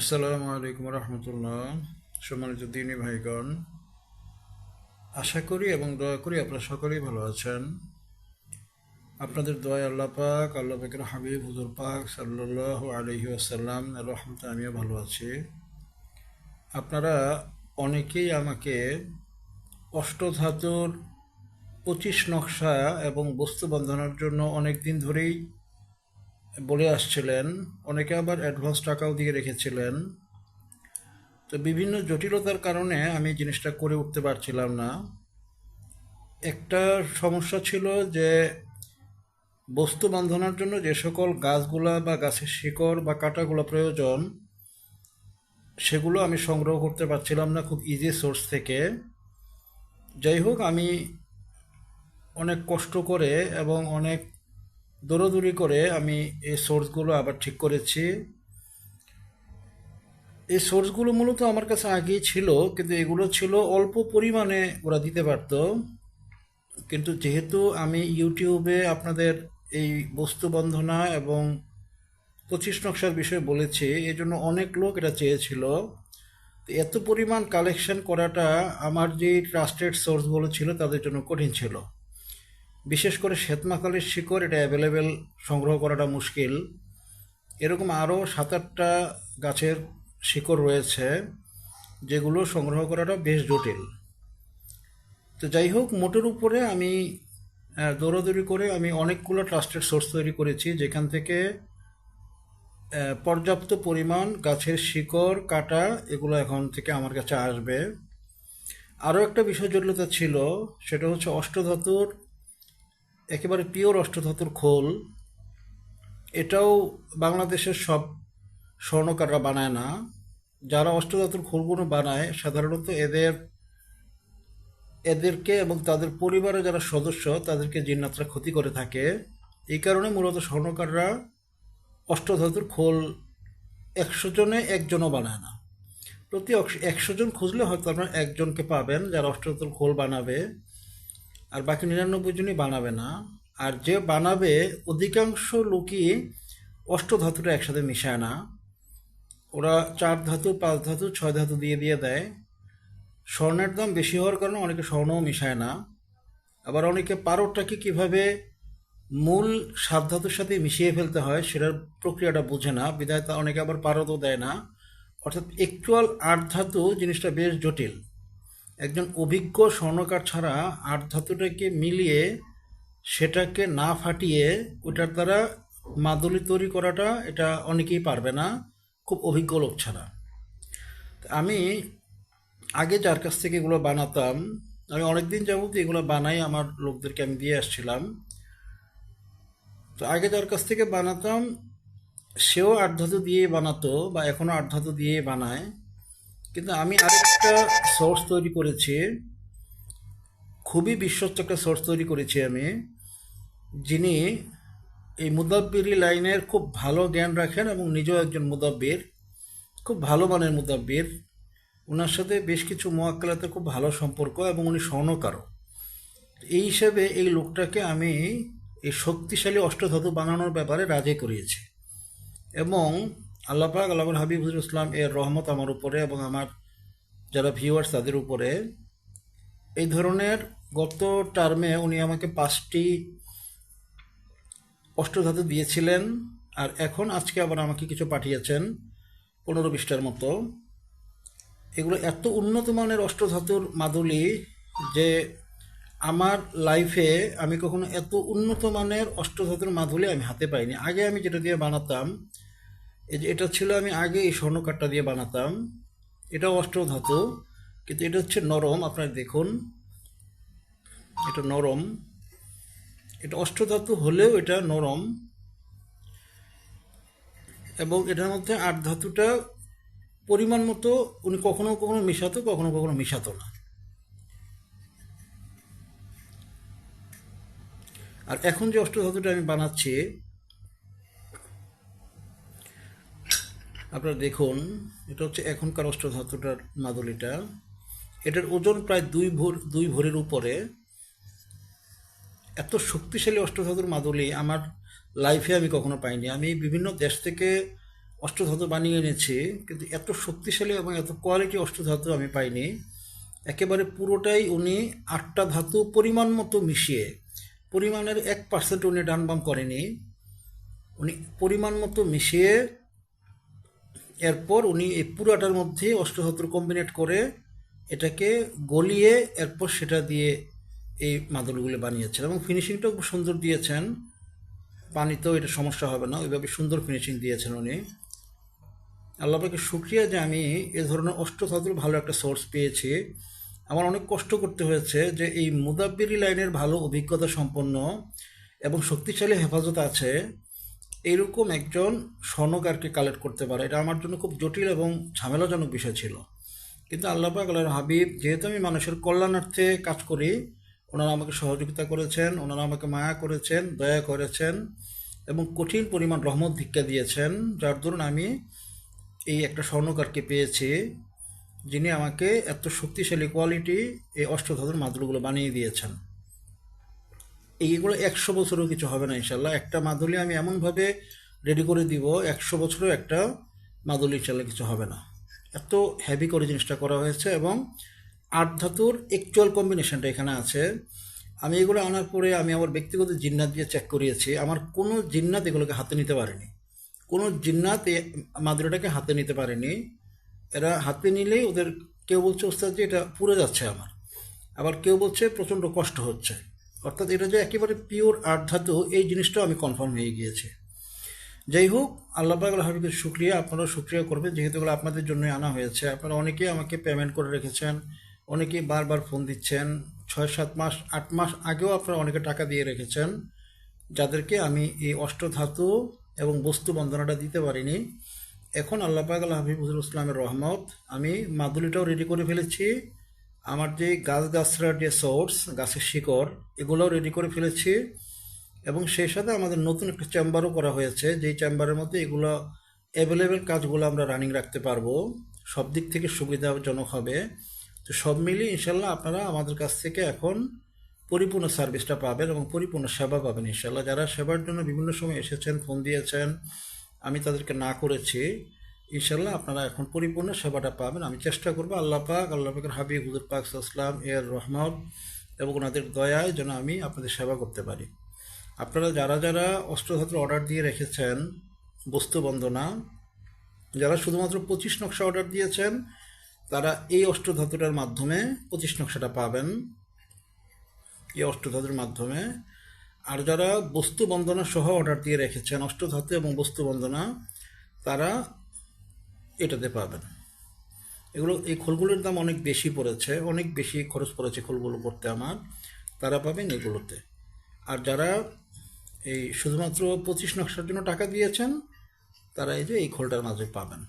আসসালামু আলাইকুম রহমতুল্লাহ। সম্মানিত দিনী ভাইগণ, আশা করি এবং দয়া করি আপনারা সকলেই ভালো আছেন। আপনাদের দয়া আল্লাহ পাক, আল্লাহ পাকের হাবিব, হুজুর পাক সাল্লাহ আলহি আসাল্লাম রহমতে আমিও ভালো আছি। আপনারা অনেকেই আমাকে অষ্টধাতুর পঁচিশ নকশা এবং বস্তু বন্ধনের জন্য অনেক দিন ধরেই বলে আসছিলেন, অনেকে আবার অ্যাডভান্স টাকাও দিয়ে রেখেছিলেন। তো বিভিন্ন জটিলতার কারণে আমি জিনিসটা করে উঠতে পারছিলাম না। একটা সমস্যা ছিল যে বস্তু বান্ধনার জন্য যে সকল গাছগুলা বা গাছের শিকড় বা কাঁটাগুলো প্রয়োজন, সেগুলো আমি সংগ্রহ করতে পারছিলাম না খুব ইজি সোর্স থেকে। যাই হোক, আমি অনেক কষ্ট করে এবং অনেক দৌড়দৌড়ি করে আমি এই সোর্সগুলো আবার ঠিক করেছি। এই সোর্সগুলো মূলত আমার কাছে আগেই ছিল, কিন্তু এগুলো ছিল অল্প পরিমাণে ওরা দিতে পারত। কিন্তু যেহেতু আমি ইউটিউবে আপনাদের এই বস্তু বন্ধনা এবং পঁচিশ নকশার বিষয়ে বলেছি এই জন্য অনেক লোক এটা চেয়েছিল। এত পরিমাণ কালেকশন করাটা আমার যে ট্রাস্টেড সোর্সগুলো ছিল তাদের জন্য কঠিন ছিল। বিশেষ করে শ্বেতমাকালের শিকড়, এটা অ্যাভেলেবেল সংগ্রহ করাটা মুশকিল। এরকম আরও সাত আটটা গাছের শিকড় রয়েছে, যেগুলো সংগ্রহ করাটা বেশ জটিল। তো যাই হোক, মোটের উপরে আমি দৌড়াদৌড়ি করে আমি অনেকগুলো ট্রাস্টেড সোর্স তৈরি করেছি, যেখান থেকে পর্যাপ্ত পরিমাণ গাছের শিকড়, কাটা এগুলো এখন থেকে আমার কাছে আসবে। আরও একটা বিষয় জটিলতা ছিল, সেটা হচ্ছে অষ্টধাতুর একেবারে পিওর অষ্টধাতুর খোল, এটাও বাংলাদেশের সব স্বর্ণকাররা বানায় না। যারা অষ্টধাতুর খোলগুলো বানায়, সাধারণত এদের, এদেরকে এবং তাদের পরিবারের যারা সদস্য, তাদেরকে জিন্নাতরা ক্ষতি করে থাকে। এই কারণে মূলত স্বর্ণকাররা অষ্টধাতুর খোল একশো জনে একজনও বানায় না। প্রতি একশো জন খুঁজলে হয়তো আপনার একজনকে পাবেন যারা অষ্টধাতুর খোল বানাবে। আর বাকি নিরানব্বই জনই বানাবে না। আর যে বানাবে, অধিকাংশ লোকই অষ্টধাতুটা একসাথে মিশায় না। ওরা চার ধাতু, পাঁচ ধাতু, ছয় ধাতু দিয়ে দিয়ে দেয়। স্বর্ণের দাম বেশি হওয়ার কারণে অনেকে স্বর্ণও মিশায় না। আবার অনেকে পারোটাকে কীভাবে মূল সাত ধাতুর সাথে মিশিয়ে ফেলতে হয় সেটার প্রক্রিয়াটা বোঝে না। বিধায় তা অনেকে আবার পারদও দেয় না। অর্থাৎ একচুয়াল আট ধাতু জিনিসটা বেশ জটিল। একজন অভিজ্ঞ স্বর্ণকার ছাড়া আট ধাতুটাকে মিলিয়ে সেটাকে না ফাটিয়ে ওটার দ্বারা মাদুলি তৈরি করাটা এটা অনেকেই পারবে না, খুব অভিজ্ঞ লোক ছাড়া। আমি আগে যার কাছ থেকে এগুলো বানাতাম, আমি অনেকদিন যাবত এগুলো বানাই আমার লোকদেরকে আমি দিয়ে আসছিলাম। তো আগে যার কাছ থেকে বানাতাম, সেও আট ধাতু দিয়ে বানাতো বা এখনও আট ধাতু দিয়ে বানায়। কিন্তু আমি আরেকটা সোর্স তৈরি করেছি। খুবই বিশ্বস্ত একটা সোর্স তৈরি করেছি আমি, যিনি এই মুদাব্বিরি লাইনের খুব ভালো জ্ঞান রাখেন এবং নিজেও একজন মুদাব্বির, খুব ভালো মানের মুদাব্বির। ওনার সাথে বেশ কিছু মোয়াক্কালাতে খুব ভালো সম্পর্ক এবং উনি স্বর্ণকারও এই হিসেবে এই লোকটাকে আমি এই শক্তিশালী অষ্টধাতু বানানোর ব্যাপারে রাজি করিয়েছি। এবং আল্লাপাক আল্লাহ হাবিবুল ইসলাম, এর রহমত আমার উপরে এবং আমার যারা ভিউয়ার্স তাদের উপরে। এই ধরনের গত টার্মে উনি আমাকে পাঁচটি অষ্টধাতু দিয়েছিলেন আর এখন আজকে আবার আমাকে কিছু পাঠিয়েছেন পনেরো বিশটার মতো। এগুলো এত উন্নত মানের অষ্টধাতুর মাদুলি যে আমার লাইফে আমি কখনো এত উন্নত মানের অষ্টধাতুর মাদুলি আমি হাতে পাইনি। আগে আমি যেটা দিয়ে বানাতাম এই যে এটা ছিল আমি আগে এই স্বর্ণকারটা দিয়ে বানাতাম। এটাও অষ্টধাতু কিন্তু এটা হচ্ছে নরম, আপনারা দেখুন। এটা নরম। এটা অষ্টধাতু হলেও এটা নরম। এবং এটার মধ্যে আট ধাতুটা পরিমাণ মতো উনি কখনো কখনো মিশাতো, কখনো কখনো মিশাতো না। আর এখন যে অষ্টধাতুটা আমি বানাচ্ছি আপনারা দেখুন, এটা হচ্ছে এখনকার অষ্টধাতুটার মাদুলিটা। এটার ওজন প্রায় দুই ভোর, দুই ভোরের উপরে। এত শক্তিশালী অষ্টধাতুর মাদুলি আমার লাইফে আমি কখনো পাইনি। আমি বিভিন্ন দেশ থেকে অষ্টধাতু বানিয়ে এনেছি, কিন্তু এত শক্তিশালী এবং এত কোয়ালিটি অষ্টধাতু আমি পাইনি। একেবারে পুরোটাই উনি আটটা ধাতু পরিমাণ মতো মিশিয়ে, পরিমাণের এক পার্সেন্ট উনি ডান বাম করেনি। উনি পরিমাণ মতো মিশিয়ে এরপর উনি এই পুরাটার মধ্যে অষ্টধাতুর কম্বিনেট করে এটাকে গলিয়ে এরপর সেটা দিয়ে এই মাদুরগুলো বানিয়েছেন এবং ফিনিশিংটাও খুব সুন্দর দিয়েছেন। পানিতেও এটা সমস্যা হবে না, ওইভাবে সুন্দর ফিনিশিং দিয়েছেন উনি। আল্লাহ পাকে শুক্রিয়া যে আমি এ ধরনের অষ্টধাতুর ভালো একটা সোর্স পেয়েছি। আমার অনেক কষ্ট করতে হয়েছে যে এই মুদাব্বিরি লাইনের ভালো অভিজ্ঞতা সম্পন্ন এবং শক্তিশালী হেফাজত আছে। এইরকম একজন স্বর্ণকারকে কালেক্ট করতে পারে, এটা আমার জন্য খুব জটিল এবং ঝামেলাজনক বিষয় ছিল। কিন্তু আল্লাহ আল্লাহর হাবিব, যেহেতু আমি মানুষের কল্যাণার্থে কাজ করি, ওনারা আমাকে সহযোগিতা করেছেন, ওনারা আমাকে মায়া করেছেন, দয়া করেছেন এবং কঠিন পরিমাণ রহমত ভিক্ষা দিয়েছেন, যার দরুন আমি এই একটা স্বর্ণকারকে পেয়েছি, যিনি আমাকে এত শক্তিশালী কোয়ালিটি এই অষ্টধাতুর মাদুরগুলো বানিয়ে দিয়েছেন। এইগুলো একশো বছরও কিছু হবে না ইনশাল্লাহ একটা মাদুলি আমি এমনভাবে রেডি করে দিব, একশো বছরও একটা মাদুলি ইনশাল্লাহ কিছু হবে না। এত হেভি করে জিনিসটা করা হয়েছে এবং আট ধাতুর একচুয়াল কম্বিনেশনটা এখানে আছে। আমি এগুলো আনার পরে আমি আমার ব্যক্তিগত জিন্নাত দিয়ে চেক করিয়েছি। আমার কোনো জিন্নাত এগুলোকে হাতে নিতে পারেনি। কোনো জিন্নাত এ মাদুরিটাকে হাতে নিতে পারেনি। এরা হাতে নিলেই ওদের কেউ বলছে, ওস্তাদ যে এটা পুড়ে যাচ্ছে আমার। আবার কেউ বলছে, প্রচণ্ড কষ্ট হচ্ছে। অর্থাৎ এটা যে একেবারে পিওর আট ধাতু, এই জিনিসটাও আমি কনফার্ম হয়ে গিয়েছি। যাই হোক, আল্লাহ পাক হাবিবের শুক্রিয়া আপনারা শুক্রিয়া করবেন, যেহেতু এগুলো আপনাদের জন্যই আনা হয়েছে। আপনারা অনেকেই আমাকে পেমেন্ট করে রেখেছেন, অনেকেই বারবার ফোন দিচ্ছেন। ছয়, সাত মাস, আট মাস আগেও আপনারা অনেকে টাকা দিয়ে রেখেছেন, যাদেরকে আমি এই অষ্টধাতু এবং বস্তু বন্দনাটা দিতে পারিনি। এখন আল্লাহ পাক আল্লাহ হাবিবুল ইসলামের রহমত, আমি মাদুলিটাও রেডি করে ফেলেছি। আমার যে গাছ যে সোর্স গাছের শিকড়, এগুলোও রেডি করে ফেলেছি এবং সেই সাথে আমাদের নতুন একটা চেম্বারও করা হয়েছে, যেই চেম্বারের মধ্যে এগুলো অ্যাভেলেবেল কাজগুলো আমরা রানিং রাখতে পারব। সব দিক থেকে সুবিধাজনক হবে। তো সব মিলিয়ে ইনশাল্লাহ আপনারা আমাদের কাছ থেকে এখন পরিপূর্ণ সার্ভিসটা পাবেন এবং পরিপূর্ণ সেবা পাবেন ইনশাল্লাহ। যারা সেবার জন্য বিভিন্ন সময় এসেছেন ফোন দিয়েছেন, আমি তাদেরকে না করেছি ইনশাল্লাহ আপনারা এখন পরিপূর্ণ সেবাটা পাবেন। আমি চেষ্টা করব আল্লাহ পাক, আল্লাহ পাকের হাবিব হুজুর পাক সাল্লাম এর রহমান এবং ওনাদের দয়ায় যেন আমি আপনাদের সেবা করতে পারি। আপনারা যারা যারা অস্ত্রধাতুর অর্ডার দিয়ে রেখেছেন, বস্তু বন্দনা, যারা শুধুমাত্র পঁচিশ নকশা অর্ডার দিয়েছেন, তারা এই অষ্টধাতুটার মাধ্যমে পঁচিশ নকশাটা পাবেন। এই অষ্টধাতুর মাধ্যমে। আর যারা বস্তু বন্দনা সহ অর্ডার দিয়ে রেখেছেন অষ্টধাতু এবং বস্তু বন্দনা, তারা এটাতে পাবেন এগুলো, এই খোলগুলোর দাম অনেক বেশি পড়েছে, অনেক বেশি খরচ পড়েছে খোলগুলো করতে আমার। তারা পাবেন এগুলোতে। আর যারা এই শুধুমাত্র পঁচিশ নকশার জন্য টাকা দিয়েছেন, তারা এই যে এই খোলটার মাঝে পাবেন।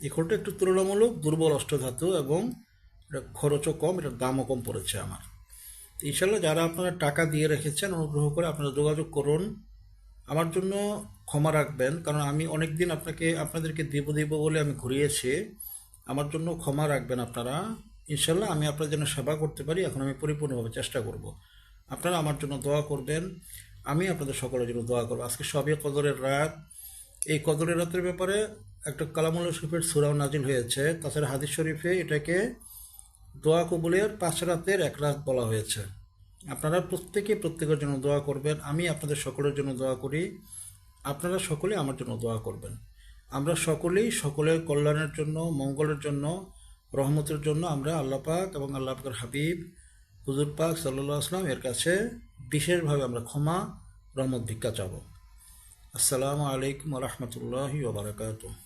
এই খোলটা একটু তুলনামূলক দুর্বল অষ্টধাতু এবং এটা খরচও কম, এটার দামও কম পড়েছে আমার। ইনশাল্লাহ যারা আপনারা টাকা দিয়ে রেখেছেন, অনুগ্রহ করে আপনারা যোগাযোগ করুন। আমার জন্য ক্ষমা রাখবেন, কারণ আমি অনেক দিন আপনাকে, আপনাদেরকে দেব দেব বলে আমি ঘুরিয়েছি। আমার জন্য ক্ষমা রাখবেন আপনারা। ইনশাল্লাহ আমি আপনার জন্য সেবা করতে পারি, এখন আমি পরিপূর্ণভাবে চেষ্টা করব। আপনারা আমার জন্য দোয়া করবেন, আমি আপনাদের সকলের জন্য দোয়া করব। আজকে সবই কদরের রাত। এই কদরের রাতের ব্যাপারে একটা কালামুল শরীফের সুরাও নাজিল হয়েছে। তাছাড়া হাদিস শরীফে এটাকে দোয়া কবুলের পাঁচ রাতের এক রাত বলা হয়েছে। আপনারা প্রত্যেকে প্রত্যেকের জন্য দোয়া করবেন। আমি আপনাদের সকলের জন্য দোয়া করি। আপনারা সকলে আমার জন্য দোয়া করবেন। আমরা সকলেই সকলের কল্যাণের জন্য, মঙ্গলের জন্য, রহমতের জন্য আমরা আল্লাহ পাক এবং আল্লাহ পাকের হাবিব, হুজুর পাক সাল্লাহ আসলাম এর কাছে বিশেষভাবে আমরা ক্ষমা, রহমত ভিক্ষা চাব। আসসালামু আলাইকুম রহমতুল্লাহি ওবরাকাতুহ